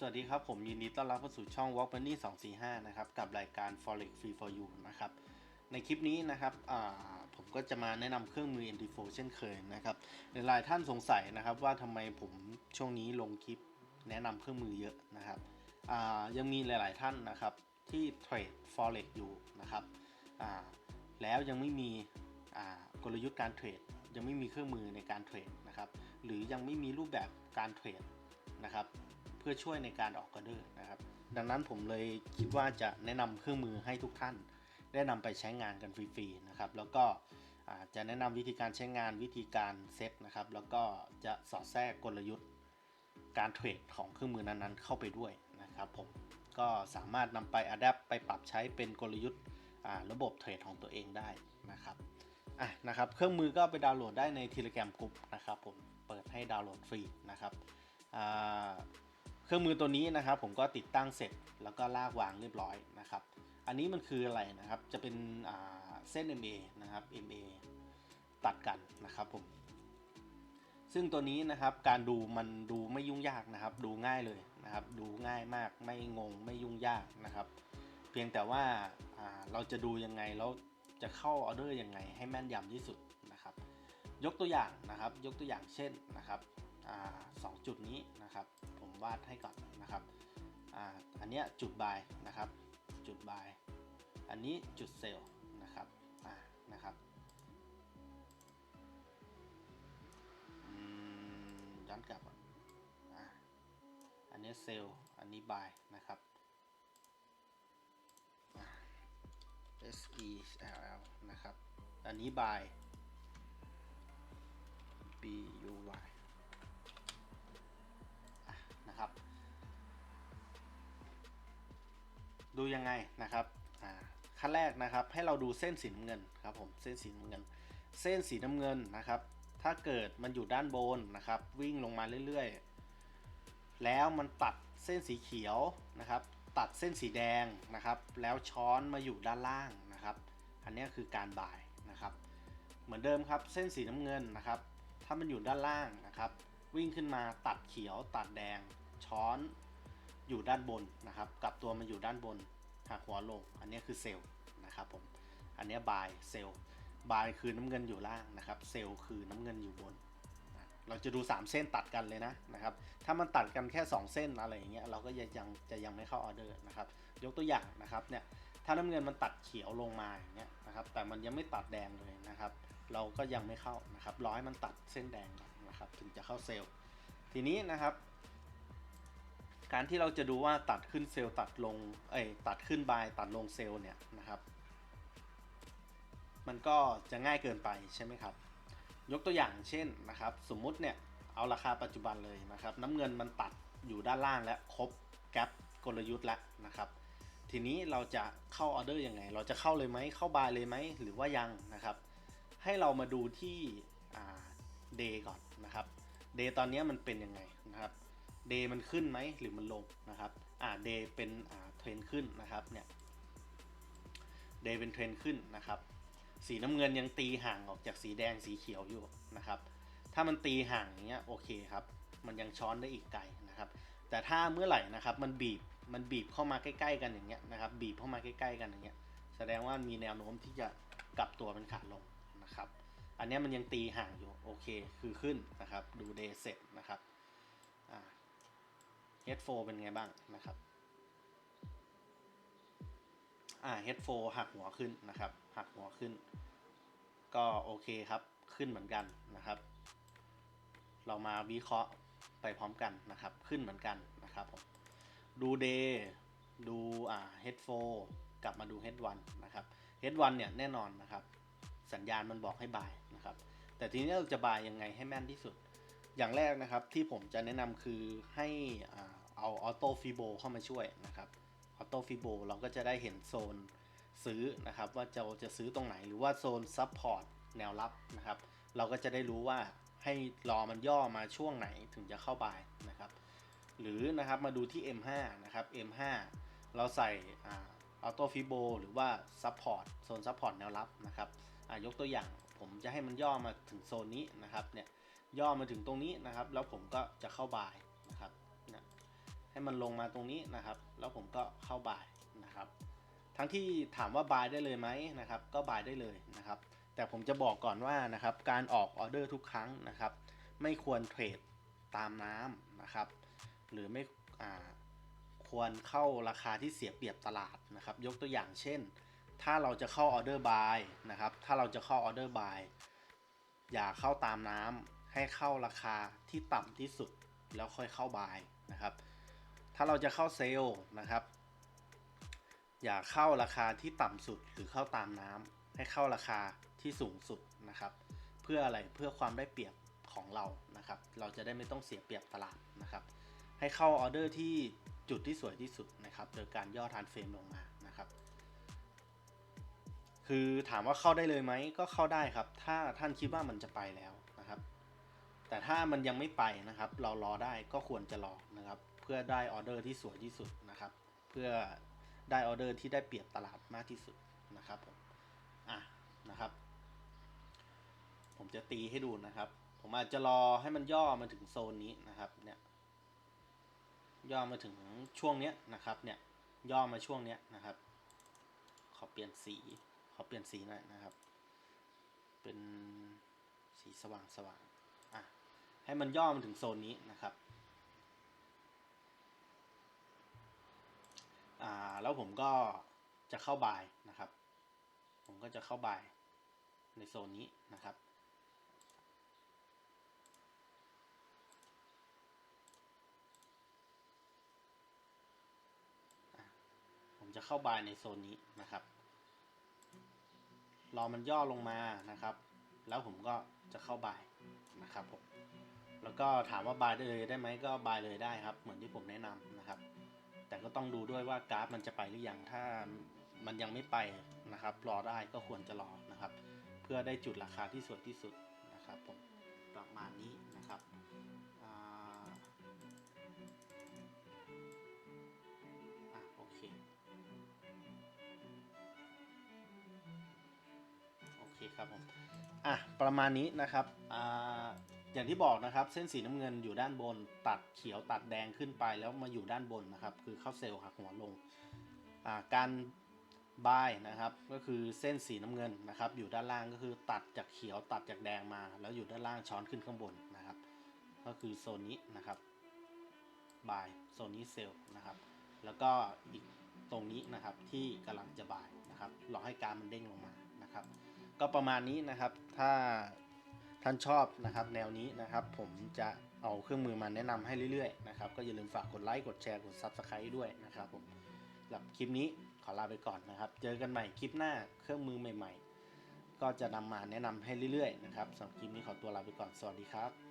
สวัสดีครับ ผมยินดีต้อนรับเข้าสู่ช่อง Walk Money 245 นะครับ กับรายการ Forex Free for You นะครับ ในคลิปนี้นะครับผมก็จะมาแนะนำเครื่องมือ MT4 เช่นเคยนะครับหลายท่านสงสัยนะครับว่าทำไมผมช่วงนี้ลงคลิปแนะนำเครื่องมือเยอะนะครับยังมีหลาย ๆ ท่านนะครับที่เทรด Forex อยู่นะครับแล้วยังไม่มีกลยุทธ์การเทรด ยังไม่มีเครื่องมือในการเทรดนะครับหรือยังไม่มีรูปแบบการเทรดนะครับ พื่อช่วยในการออกออเดอร์นะครับ ดังนั้นผมเลยคิดว่าจะแนะนำเครื่องมือให้ทุกท่าน ได้นำไปใช้งานกันฟรีๆนะครับ แล้วก็จะแนะนำวิธีการใช้งานวิธีการเซตนะครับ แล้วก็จะสอดแทรกกลยุทธ์ การเทรดของเครื่องมือนั้นๆ เข้าไปด้วยนะครับผมก็สามารถนำไปอัดแอปไปปรับใช้เป็นกลยุทธ์ระบบเทรดของตัวเองได้นะครับอะนะครับเครื่องมือก็ไปดาวน์โหลดได้ใน Telegram Group นะครับผมเปิดให้ดาวน์โหลดฟรีนะครับอ่า เครื่องมือตัวนี้นะครับผมก็ติดตั้งเสร็จแล้วก็ลากวางเรียบร้อยนะครับ อันนี้มันคืออะไรนะครับจะเป็นเส้น MA นะครับ MA ตัดกันนะครับผมซึ่งตัวนี้นะครับการดูมันดูไม่ยุ่งยากนะครับ ดูง่ายเลยนะครับ ดูง่ายมากไม่งงไม่ยุ่งยากนะครับ เพียงแต่ว่าาเราจะดูยังไงแล้วจะเข้าออเดอร์ยังไงให้แม่นยำที่สุดนะครับ ยกตัวอย่างนะครับ ยกตัวอย่างเช่นนะครับ สองจุดนี้นะครับ ผมวาดให้ก่อนนะครับออันนี้จุดบายนะครับ จุดบาย อันนี้จุดเซลล์นะครับนะครับย้อนกลับอันนี้เซลล์อันนี้บายนะครับ S E L L นะครับ อันนี้บาย B U Y ดูยังไงนะครับอ่าขั้นแรกนะครับให้เราดูเส้นสีน้ำเงินครับผมเส้นสีน้ำเงิน เส้นสีน้ำเงินนะครับ ถ้าเกิดมันอยู่ด้านบนนะครับ วิ่งลงมาเรื่อยๆ แล้วมันตัดเส้นสีเขียวนะครับ ตัดเส้นสีแดงนะครับ แล้วช้อนมาอยู่ด้านล่างนะครับ อันนี้คือการบ่ายนะครับ เหมือนเดิมครับเส้นสีน้ำเงินนะครับ ถ้ามันอยู่ด้านล่างนะครับ วิ่งขึ้นมาตัดเขียวตัดแดงช้อน อยู่ด้านบนนะครับกลับตัวมาอยู่ด้านบนหักหัวลง อันนี้คือเซลล์นะครับผมอันนี้บายเซลล์บายคือน้ำเงินอยู่ล่างนะครับเซลล์คือน้ำเงินอยู่บน เราจะดู 3 เส้นตัดกันเลยนะนะครับถ้ามันตัดกันแค่ 2 เส้นอะไรอย่างเงี้ยเราก็ยังยังจะยังไม่เข้าออเดอร์นะครับยกตัวอย่างนะครับเนี่ยถ้าน้ำเงินมันตัดเขียวลงมาอย่างเงี้ยนะครับแต่มันยังไม่ตัดแดงเลยนะครับเราก็ยังไม่เข้านะครับรอให้มันตัดเส้นแดงก่อนนะครับถึงจะเข้าเซลล์ทีนี้นะครับ การที่เราจะดูว่าตัดขึ้นเซลล์ตัดลงเอ้ยตัดขึ้นบายตัดลงเซลล์เนี่ยนะครับ มันก็จะง่ายเกินไปใช่ไหมครับ ยกตัวอย่างเช่นนะครับ สมมุติเนี่ยเอาราคาปัจจุบันเลยนะครับ น้ำเงินมันตัดอยู่ด้านล่างและครบแกลบกลยุทธ์แล้วนะครับ ทีนี้เราจะเข้าออเดอร์ยังไง เราจะเข้าเลยไหมเข้าบายเลยไหมหรือว่ายังนะครับ ให้เรามาดูที่เดย์ก่อนนะครับเดย์ตอนนี้มันเป็นยังไงนะครับ เดย์มันขึ้นไหมหรือมันลงนะครับอ่าเดย์เป็นอ่าเทรนขึ้นนะครับเนี่ยเดย์เป็นเทรนขึ้นนะครับสีน้ำเงินยังตีห่างออกจากสีแดงสีเขียวอยู่นะครับถ้ามันตีห่างอย่างเงี้ยโอเคครับมันยังช้อนได้อีกไกลนะครับแต่ถ้าเมื่อไหร่นะครับมันบีบมันบีบเข้ามาใกล้ ๆ กันอย่างเงี้ยนะครับบีบเข้ามาใกล้ๆกันอย่างเงี้ยแสดงว่ามีแนวโน้มที่จะกลับตัวเป็นขาลงนะครับอันนี้มันยังตีห่างอยู่โอเคคือขึ้นนะครับดูเดย์เสร็จนะครับ H4 เป็นไงบ้างนะครับอ่า H4 หักหัวขึ้นนะครับ หักหัวขึ้น ก็โอเคครับ ขึ้นเหมือนกันนะครับ เรามาวิเคราะห์ไปพร้อมกันนะครับ ขึ้นเหมือนกันนะครับผม ดูเดย์ดูอ่า H4 กลับมาดู H1 นะครับ H1 เนี่ยแน่นอนนะครับ สัญญาณมันบอกให้บายนะครับ แต่ทีนี้เราจะบายยังไงให้แม่นที่สุด อย่างแรกนะครับที่ผมจะแนะนำคือให้อ่า เอาออโต้ฟิโบเข้ามาช่วยนะครับออโต้ฟิโบเราก็จะได้เห็นโซนซื้อนะครับว่าจะจะซื้อตรงไหนหรือว่าโซนซับพอร์ตแนวรับนะครับเราก็จะได้รู้ว่าให้รอมันย่อมาช่วงไหนถึงจะเข้าบายนะครับหรือนะครับมาดูที่ M5 นะครับ M5 เราใส่ออโต้ฟิโบหรือว่าซับพอร์ตโซนซับพอร์ตแนวรับนะครับยกตัวอย่างผมจะให้มันย่อมาถึงโซนนี้นะครับเนี่ยย่อมาถึงตรงนี้นะครับ แล้วผมก็จะเข้าบายนะครับ ให้มันลงมาตรงนี้นะครับ แล้วผมก็เข้าบายนะครับ ทั้งที่ถามว่าบายได้เลยไหมนะครับ ก็บายได้เลยนะครับ แต่ผมจะบอกก่อนว่านะครับ การออกออเดอร์ทุกครั้งนะครับ ไม่ควรเทรดตามน้ำนะครับ หรือไม่ควรเข้าราคาที่เสียเปรียบตลาดนะครับ ยกตัวอย่างเช่น ถ้าเราจะเข้าออเดอร์บายนะครับ ถ้าเราจะเข้าออเดอร์บายอย่าเข้าตามน้ำให้เข้าราคาที่ต่ำที่สุดแล้วค่อยเข้าบายนะครับ ถ้าเราจะเข้าเซลล์นะครับ อย่าเข้าราคาที่ต่ำสุดหรือเข้าตามน้ำให้เข้าราคาที่สูงสุดนะครับ เพื่ออะไรเพื่อความได้เปรียบของเรานะครับ เราจะได้ไม่ต้องเสียเปรียบตลาดนะครับ ให้เข้าออเดอร์ที่จุดที่สวยที่สุดนะครับ โดยการย่อทานเฟรมลงมานะครับ คือถามว่าเข้าได้เลยไหมก็เข้าได้ครับ ถ้าท่านคิดว่ามันจะไปแล้วนะครับ แต่ถ้ามันยังไม่ไปนะครับ เรารอได้ก็ควรจะรอนะครับ พื่อได้ออเดอร์ที่สวยที่สุดนะครับ เพื่อได้ออเดอร์ที่ได้เปรียบตลาดมากที่สุดนะครับผมอะนะครับ ผมจะตีให้ดูนะครับ ผมอาจจะรอให้มันย่อมาถึงโซนนี้นะครับเนี่ยย่อมาถึงช่วงเนี้ยนะครับเนี่ยย่อมาช่วงเนี้ยนะครับ ขอเปลี่ยนสีขอเปลี่ยนสีหน่อยนะครับ เป็นสีสว่างสว่างอะให้มันย่อมาถึงโซนนี้นะครับ อ่าแล้วผมก็จะเข้าบายนะครับ ผมก็จะเข้าบายในโซนนี้นะครับ ผมจะเข้าบายในโซนนี้นะครับ รอมันย่อลงมานะครับ แล้วผมก็จะเข้าบายนะครับผมแล้วก็ถามว่าบายได้เลยได้ไหมก็บายเลยได้ครับ เหมือนที่ผมแนะนำนะครับ แต่ก็ต้องดูด้วยว่ากราฟมันจะไปหรือยังถ้ามันยังไม่ไปนะครับ รอได้ก็ควรจะรอนะครับ เพื่อได้จุดราคาที่สวยที่สุดนะครับผมประมาณนี้นะครับอ่าอะโอเคโอเคครับผมอะประมาณนี้นะครับอ่า อย่างที่บอกนะครับ เส้นสีน้ำเงินอยู่ด้านบน ตัดเขียวตัดแดงขึ้นไปแล้วมาอยู่ด้านบนนะครับ คือเข้าเซลล์หักหัวลงการบายนะครับ ก็คือเส้นสีน้ำเงินนะครับ อยู่ด้านล่างก็คือตัดจากเขียวตัดจากแดงมา แล้วอยู่ด้านล่างช้อนขึ้นข้างบนนะครับ ก็คือโซนนี้นะครับบายโซนนี้เซลล์นะครับ แล้วก็อีกตรงนี้นะครับที่กำลังจะบายนะครับรอให้การมันเด้งลงมานะครับ ก็ประมาณนี้นะครับถ้า ท่านชอบนะครับ แนวนี้นะครับ ผมจะเอาเครื่องมือมาแนะนำให้เรื่อยๆนะครับก็อย่าลืมฝากกดไลค์กดแชร์กด Subscribe ด้วยนะครับผมสำหรับคลิปนี้ขอลาไปก่อนนะครับ เจอกันใหม่คลิปหน้าเครื่องมือใหม่ ๆ ก็จะนำมาแนะนำให้เรื่อยๆนะครับสำหรับคลิปนี้ขอตัวลาไปก่อนสวัสดีครับ